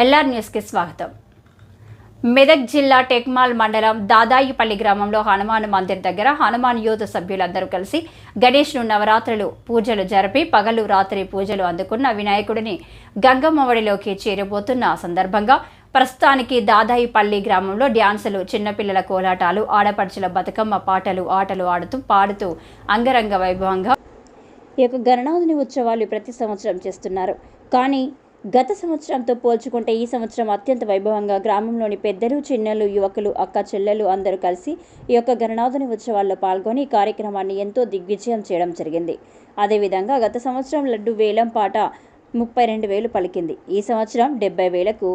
LR న్యూస్కి స్వాగతం. మెదక్ జిల్లా టెక్మాల్ మండలం దాదాయిపల్లి గ్రామంలో హనుమాన్ మందిర్ దగ్గర హనుమాన్ యూత్ సభ్యులందరూ కలిసి గణేష్ను నవరాత్రులు పూజలు జరిపి పగలు రాత్రి పూజలు అందుకున్న వినాయకుడిని గంగమ్మవడిలోకి చేరబోతున్న సందర్భంగా ప్రస్తుతానికి దాదాయిపల్లి గ్రామంలో డ్యాన్సులు చిన్నపిల్లల కోలాటాలు ఆడపడుచుల బతుకమ్మ పాటలు ఆటలు ఆడుతూ పాడుతూ అంగరంగ వైభవంగా ఈ యొక్క గణనాథుని ఉత్సవాలు ప్రతి సంవత్సరం చేస్తున్నారు. కానీ గత సంవత్సరంతో పోల్చుకుంటే ఈ సంవత్సరం అత్యంత వైభవంగా గ్రామంలోని పెద్దలు చిన్నలు యువకులు అక్క చెల్లెలు అందరూ కలిసి ఈ యొక్క గణనాథుని ఉత్సవాల్లో పాల్గొని కార్యక్రమాన్ని ఎంతో దిగ్విజయం చేయడం జరిగింది. అదేవిధంగా గత సంవత్సరం లడ్డు వేలం పాట ముప్పై రెండు వేలు పలికింది. ఈ సంవత్సరం డెబ్బై వేలకు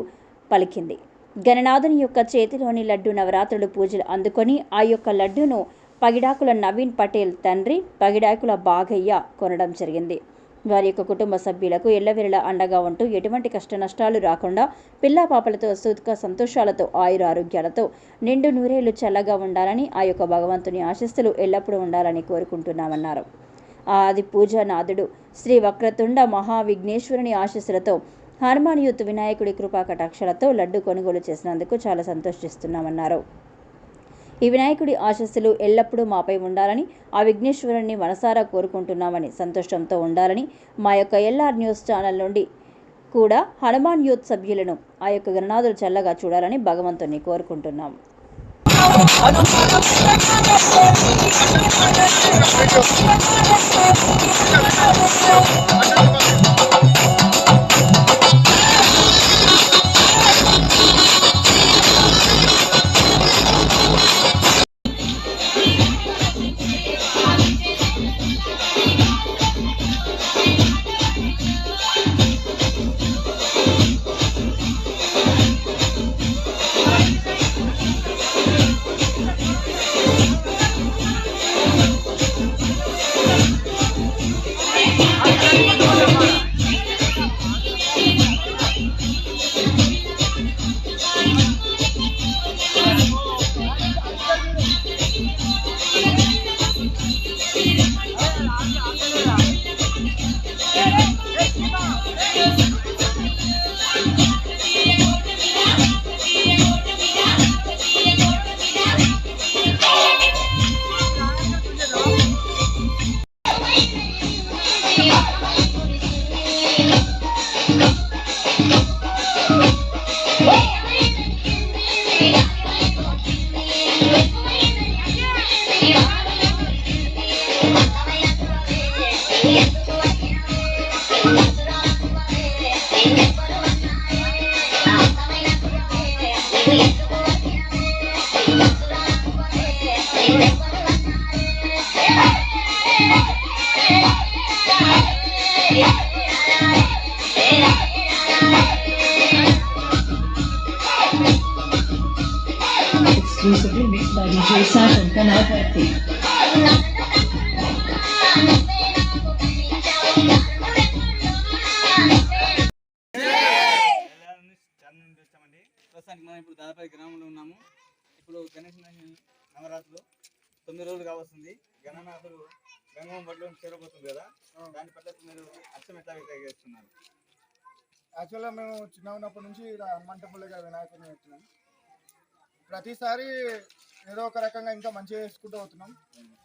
పలికింది. గణనాథుని యొక్క చేతిలోని లడ్డు నవరాత్రులు పూజలు అందుకొని ఆ యొక్క లడ్డును పగిడాకుల నవీన్ పటేల్ తండ్రి పగిడాకుల బాగయ్య కొనడం జరిగింది. వారి యొక్క కుటుంబ సభ్యులకు ఎల్లవెల్లలా అండగా ఉంటూ ఎటువంటి కష్ట నష్టాలు రాకుండా పిల్లా పాపలతో సుఖ సంతోషాలతో ఆయుర ఆరోగ్యాలతో నిండు నూరేళ్ళు చల్లగా ఉండాలని ఆ యొక్క భగవంతుని ఆశస్సులు ఎల్లప్పుడూ ఉండాలని కోరుకుంటున్నామన్నారు. ఆది పూజానాథుడు శ్రీ వక్రతుండ మహావిఘ్నేశ్వరుని ఆశస్సులతో హనుమాన్ యూత్ వినాయకుడి కృపా కటాక్షలతో లడ్డు కొనుగోలు చేసినందుకు చాలా సంతోషిస్తున్నామన్నారు. ఈ వినాయకుడి ఆశస్సులు ఎల్లప్పుడూ మాపై ఉండాలని ఆ విఘ్నేశ్వరుణ్ణి మనసారా కోరుకుంటున్నామని సంతోషంతో ఉండాలని మా యొక్క ఎల్ఆర్ న్యూస్ ఛానల్ నుండి కూడా హనుమాన్ యూత్ సభ్యులను ఆ యొక్క గణనాథులు చల్లగా చూడాలని భగవంతుని కోరుకుంటున్నాం. Exclusively వచ్చామండి ప్రస్తుతానికి మనం ఇప్పుడు దాదాపు గ్రామంలో ఉన్నాము. ఇప్పుడు గణేష్ నవరాత్రులు తొమ్మిది రోజులు కావస్తుంది గణనాథుడు గంగమ్మ బడిలో చేరబోతుంది కదా. దాని పట్ల మీరు అర్థం ఎట్లా చేస్తున్నారు యాక్చువల్గా మేము చిన్న ఉన్నప్పటి నుంచి టెంపుల్గా వినాయకుడిని పెట్టినాం ప్రతిసారి ఏదో ఒక రకంగా ఇంకా మంచిగా చేసుకుంటూ పోతున్నాం.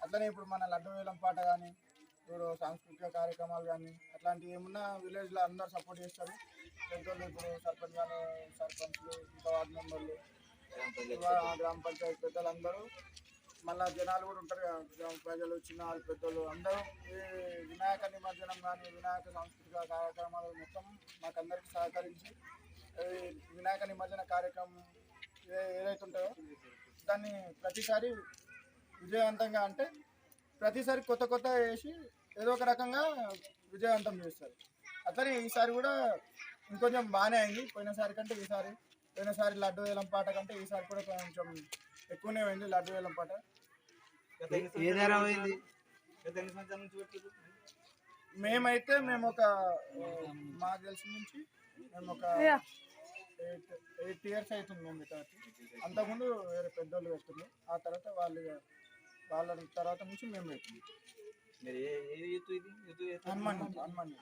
అట్లనే ఇప్పుడు మన లడ్డు వేలం పాట కానీ ఇప్పుడు సాంస్కృతిక కార్యక్రమాలు కానీ అట్లాంటివి ఏమున్నా విలేజ్లో అందరూ సపోర్ట్ చేస్తారు. పెద్దోళ్ళు ఇప్పుడు సర్పంచ్ కానీ సర్పంచ్లు ఇంకా వార్డు మెంబర్లు గ్రామ పంచాయతీ పెద్దలందరూ మళ్ళా జనాలు కూడా ఉంటారు గ్రామ ప్రజలు చిన్నవాళ్ళు పెద్దలు పెద్దోళ్ళు అందరూ ఈ వినాయక నిమజ్జనం కానీ వినాయక సాంస్కృతిక కార్యక్రమాలు మొత్తం మాకందరికి సహకరించి వినాయక నిమజ్జన కార్యక్రమం ఏదైతే ఉంటుందో దాన్ని ప్రతిసారి విజయవంతంగా అంటే ప్రతిసారి కొత్త కొత్త వేసి ఏదో ఒక రకంగా విజయవంతం చేస్తారు. అట్లనే ఈసారి కూడా ఇంకొంచెం బాగానే అయింది. పోయినసారి కంటే ఈసారి పోయినసారి లడ్డు వేలం పాట కంటే ఈసారి కూడా కొంచెం ఎక్కువనే అయింది లడ్డు వేలం పాట. మేమైతే మేము ఒక మాకు తెలిసిన నుంచి మేము ఒక ఎయిట్ ఎయిట్ ఇయర్స్ అవుతుంది మేము ఇక్కడ అంతకుముందు వేరే పెద్దోళ్ళు పెట్టింది ఆ తర్వాత వాళ్ళు వాళ్ళ తర్వాత నుంచి మేము పెట్టింది? హనుమాన్ హనుమాన్.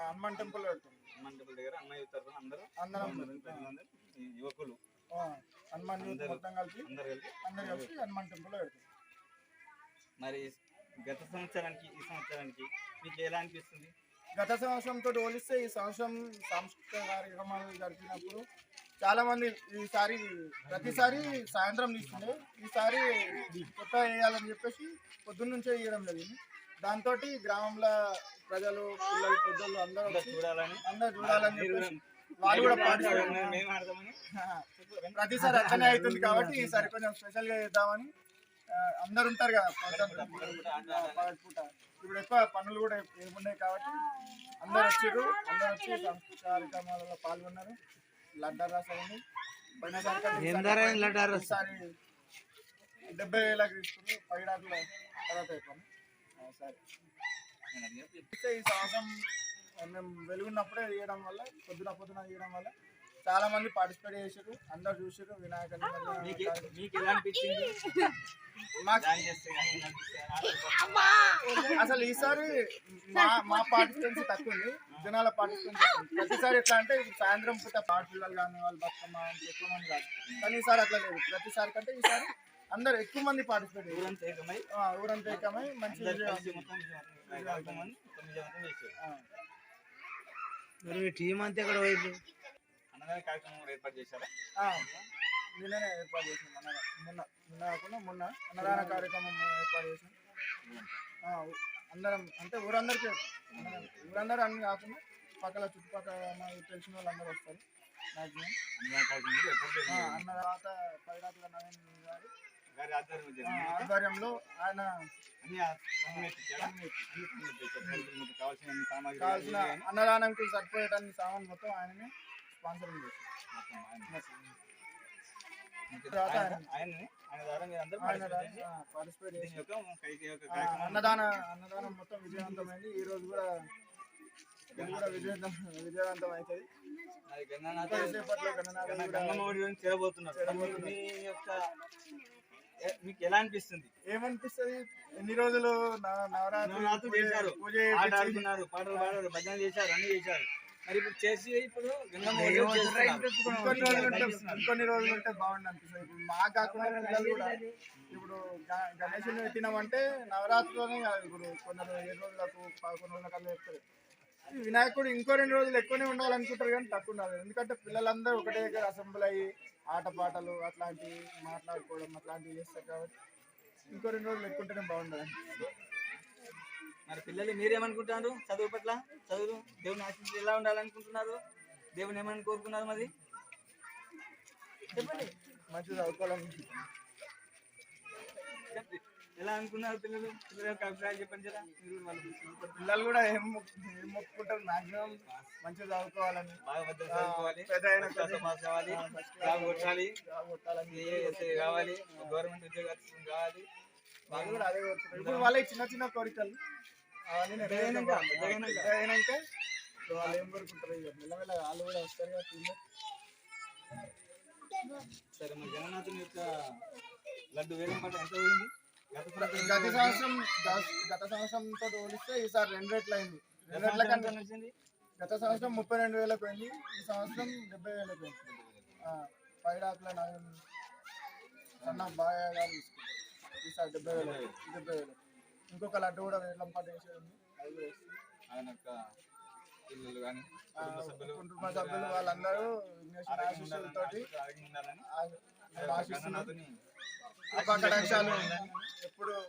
హనుమాన్ టెంపుల్ హనుమాన్ టెంపుల్ దగ్గర తరఫున అందరూ? యువకులు. హనుమాన్ అందరూ. మొత్తం అందరు కలిపి? అందరు కలిసి హనుమాన్ టెంపుల్ మరి గత సంవత్సరానికి ఈ సంవత్సరానికి మీకు ఎలా అనిపిస్తుంది? గత సంవత్సరంతో పోలిస్తే ఈ సంవత్సరం సాంస్కృతిక కార్యక్రమాలు జరిపినప్పుడు చాలా మంది ఈసారి ప్రతిసారి సాయంత్రం తీస్తుండే ఈసారి కొత్త వేయాలని చెప్పేసి పొద్దున్న నుంచే వేయడం జరిగింది. దాంతో గ్రామంలో ప్రజలు పిల్లలు పెద్దలు అందరూ చూడాలని. అందరూ చూడాలని చెప్పేసి వాళ్ళు కూడా ఆడతామని ప్రతిసారి అట్లనే అవుతుంది కాబట్టి ఈసారి కొంచెం స్పెషల్గా చేద్దామని అందరు ఉంటారు కదా పగటిపూట. ఇప్పుడు ఎక్కువ పనులు కూడా ఏమున్నాయి కాబట్టి అందరు వచ్చారు అందరు వచ్చి కార్యక్రమాలలో పాల్గొన్నారు. లడ్డార్ రాస కంటే ఈసారి- డెబ్బై వేలకు తీసుకుని పైడాకుల తర్వాత అయిపోయింది. సరే. ఈ సంవత్సరం మేము వెలుగున్నప్పుడే తీయడం వల్ల పొద్దున పొద్దున తీయడం వల్ల చాలా మంది పార్టిసిపేట్ చేశారు అందరు చూసారు వినాయక? అసలు ఈసారి మా మా పార్టిసిపెన్సీ తక్కువ ఉంది జనాల పార్టిసిపెన్సీ ఉంది. ప్రతిసారి ఎట్లా అంటే ఇప్పుడు సాయంత్రం పూట పాట పిల్లలు కానీ వాళ్ళు బతుకమ్మ అంటే ఎక్కువ మంది కాదు కానీ ఈసారి అట్లా లేదు ప్రతిసారి కంటే ఈసారి అందరు ఎక్కువ మంది పార్టిసిపేట్ చేశారు ఊరంతా ఏకమై ఆ, ఊరంతా ఏకమై మంచి. మరి టీం అంతా ఎక్కడ పోయింది అన్నదాన కార్యక్రమం కూడా ఏర్పాటు చేశారా? నిన్ననే ఏర్పాటు చేసినాం అన్నదా మొన్న నిన్న కాకుండా మొన్న అన్నదాన కార్యక్రమం ఏర్పాటు చేసినాం ఊ- అందరం అంటే ఊరందరికీ అన్నదానం. ఊరందరూ అన్ని కాకుండా పక్కల చుట్టుపక్కల మాకు తెలిసిన వాళ్ళందరూ వస్తారు. మ్యాక్సిమం అన్నదాన అన్న తర్వాత పైరాకుల నవీన్ గారు. గారి ఆధ్వర్యంలో ఆయన కావాల్సిన అన్నదానంకి సరిపోయేటాన్ని సామాన్ మొత్తం ఆయననే స్పాన్సరింగ్ అన్నదాన అన్నదానం మొత్తం విజయవంతమైంది. ఈ రోజు కూడా విజయవంతం విజయవంతం అవుతుంది మీకు ఎలా అనిపిస్తుంది? ఏమనిపిస్తుంది? ఎన్ని రోజులు నవ- నవరాత్రి పూజ- చేశారు పాటలు పాడారు భజన చేశారు అన్ని చేశారు. మరి ఇప్పుడు చేసి ఇప్పుడు. ఇంకొన్ని రోజులు ఉంటే బాగుండు అనిపిస్తుంది. ఇప్పుడు మా కాకుండా పిల్లలు కూడా ఇప్పుడు గ- గణేశుని పెట్టినామంటే నవరాత్రిలోనే కాదు. ఇప్పుడు కొందరు ఏడు రోజులకు పదకొండు రోజుల కల్లా చెప్తారు. వినాయకుడు ఇంకో రెండు రోజులు ఎక్కువనే ఉండాలనుకుంటారు కానీ తక్కువ ఉండాలి. ఎందుకంటే పిల్లలందరూ ఒకటే దగ్గర అసెంబ్లీ అయ్యి ఆటపాటలు అట్లాంటివి మాట్లాడుకోవడం అట్లాంటివి చేస్తారు కాబట్టి ఇంకో రెండు రోజులు ఎక్కువ ఉంటేనే బాగుండదు మరి పిల్లలు మీరేమనుకుంటున్నారు? చదువు పట్ల? చదువు దేవుని ఆశించి ఎలా ఉండాలనుకుంటున్నారు? దేవుని ఏమని కోరుకున్నారు మరి? చెప్పండి. మంచిగా చదువుకోవాలని. ఎలా అనుకున్నారు పిల్లలు? పిల్లల యొక్క అభిప్రాయాలు చెప్పండి కదా మీరు వాళ్ళు పిల్లలు కూడా ఏం మొక్కు- ఏం మొక్కుకుంటారు? మాక్సిమం మంచిగా చదువుకోవాలని. బాగా చదువుకోవాలి పాస్ కావాలి. జాబ్ కొట్టాలి. జాబ్ కొట్టాలని కావాలి. గవర్నమెంట్ ఉద్యోగం కావాలి. వాళ్ళు కూడా అదే ఇప్పుడు వాళ్ళకి చిన్న చిన్న కోరికలు. ఇప్పుడు వాళ్ళు ఏం కోరుకుంటారు ఇక మెల్లమెల్ల వాళ్ళు కూడా వస్తారు పిల్లలు. సరే మరి జగన్నాథుని యొక్క లడ్డు వేలం పాట ఎంత పోయింది? గత సంవత్సరం గత సంవత్సరం గత- గత సంవత్సరంతో పోలిస్తే ఈసారి రెండు రెట్లు అయింది. రెండు రెట్ల కన్నా నడిచింది గత సంవత్సరం ముప్పై రెండు వేలకు పోయింది ఈ సంవత్సరం డెబ్బై వేలకు పోయింది. పైడాకుల నవీన్ సన్న బాగా తీసుకుంటారు ఈసారి డెబ్బై వేలు డెబ్బై వేలు ఇంకొక లడ్డు కూడా వేలం పాట వేసేది ఉంది. అది కూడా వేస్తుంది ఆయన యొక్క పిల్లలు కానీ ఆ, కుటుంబ సభ్యులు వాళ్ళందరూ ఆశీస్సులతోటి ఎప్పుడు